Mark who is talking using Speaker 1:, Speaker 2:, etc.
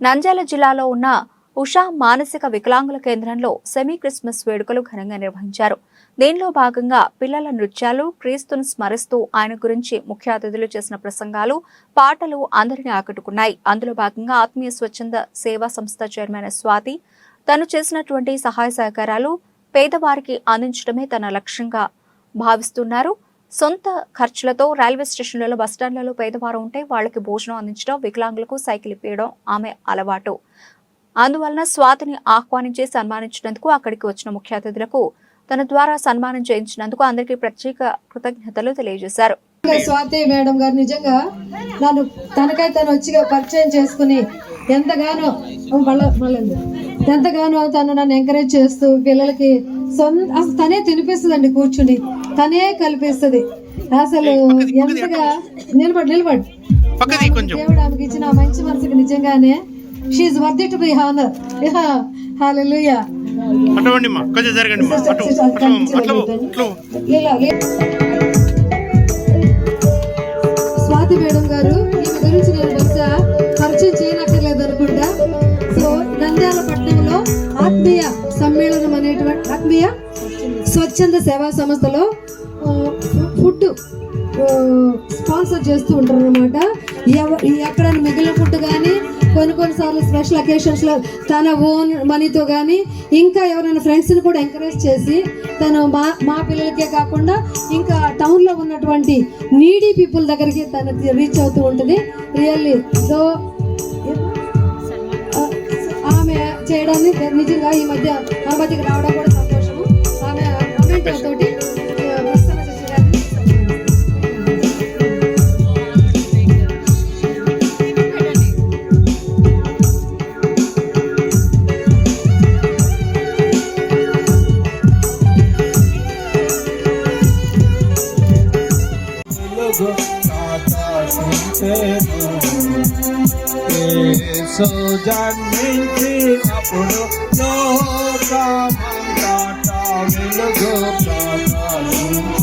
Speaker 1: నంద్యాల జిల్లాలో ఉన్న ఉషా మానసిక వికలాంగుల కేంద్రంలో సెమీ క్రిస్మస్ వేడుకలు ఘనంగా నిర్వహించారు. దీనిలో భాగంగా పిల్లల నృత్యాలు క్రీస్తును స్మరిస్తూ ఆయన గురించి ముఖ్య అతిథులు చేసిన ప్రసంగాలు పాటలు అందరినీ ఆకట్టుకున్నాయి. అందులో భాగంగా ఆత్మీయ స్వచ్ఛంద సేవా సంస్థ చైర్మన్ స్వాతి తను చేసినటువంటి సహాయ సహకారాలు పేదవారికి అందించడమే తన లక్ష్యంగా భావిస్తున్నారు. సొంత ఖర్చులతో రైల్వే స్టేషన్లలో బస్టాండ్లలో పేదవారు ఉంటే వాళ్ళకి భోజనం అందించడం వికలాంగులకు సైకిల్ ఇప్పించడం ఆమె అలవాటు. అందువలన స్వాతిని ఆహ్వానించి సన్మానించినందుకు అక్కడికి వచ్చిన ముఖ్య అతిథులకు తన ద్వారా సన్మానం చేయించినందుకు అందరికీ ప్రత్యేక కృతజ్ఞతలు తెలియజేశారు.
Speaker 2: స్వాతి మేడం గారు నిజంగా నన్ను తనకై తను వచ్చిగా పరిచయం చేసుకుని ఎంతగానో ఎంతగానో తను నన్ను ఎంకరేజ్ చేస్తూ పిల్లలకి సొంత అసలు తనే తినిపిస్తుందండి కూర్చుని. తనే కల్పిస్తుంది. అసలు ఎంతగా నిలబడి నిలబడి. దేవుడు ఆమెకి ఇచ్చిన మంచి మనసుకి నిజంగానే she worth to be honour
Speaker 3: అటువంటి కొంచెం జరగండి
Speaker 2: స్వాతి మేడం గారు ఈమె గురించి నేను బహుశా పరిచయం చేయనక్కర్లేదు ఆత్మీయ స్వచ్ఛంద సేవా సంస్థలో ఫుడ్ స్పాన్సర్ చేస్తూ ఉంటారు అనమాట ఎక్కడైనా మిగిలిన ఫుడ్ కానీ కొన్ని కొన్నిసార్లు స్పెషల్ అకేషన్స్లో తన ఓన్ మనీతో కానీ ఇంకా ఎవరైనా ఫ్రెండ్స్ని కూడా ఎంకరేజ్ చేసి తను మా మా పిల్లలకే కాకుండా ఇంకా టౌన్లో ఉన్నటువంటి నీడీ పీపుల్ దగ్గరికి తను రీచ్ అవుతూ ఉంటుంది. రియల్లీ సో చేయడాన్ని నిజంగా ఈ మధ్య అనుమతికి రావడం కూడా సంతోషము. ఆమె అమెంటో తోటి
Speaker 4: జన్మించినప్పుడు లోకమంతటా వెలుగు ప్రకాశించేను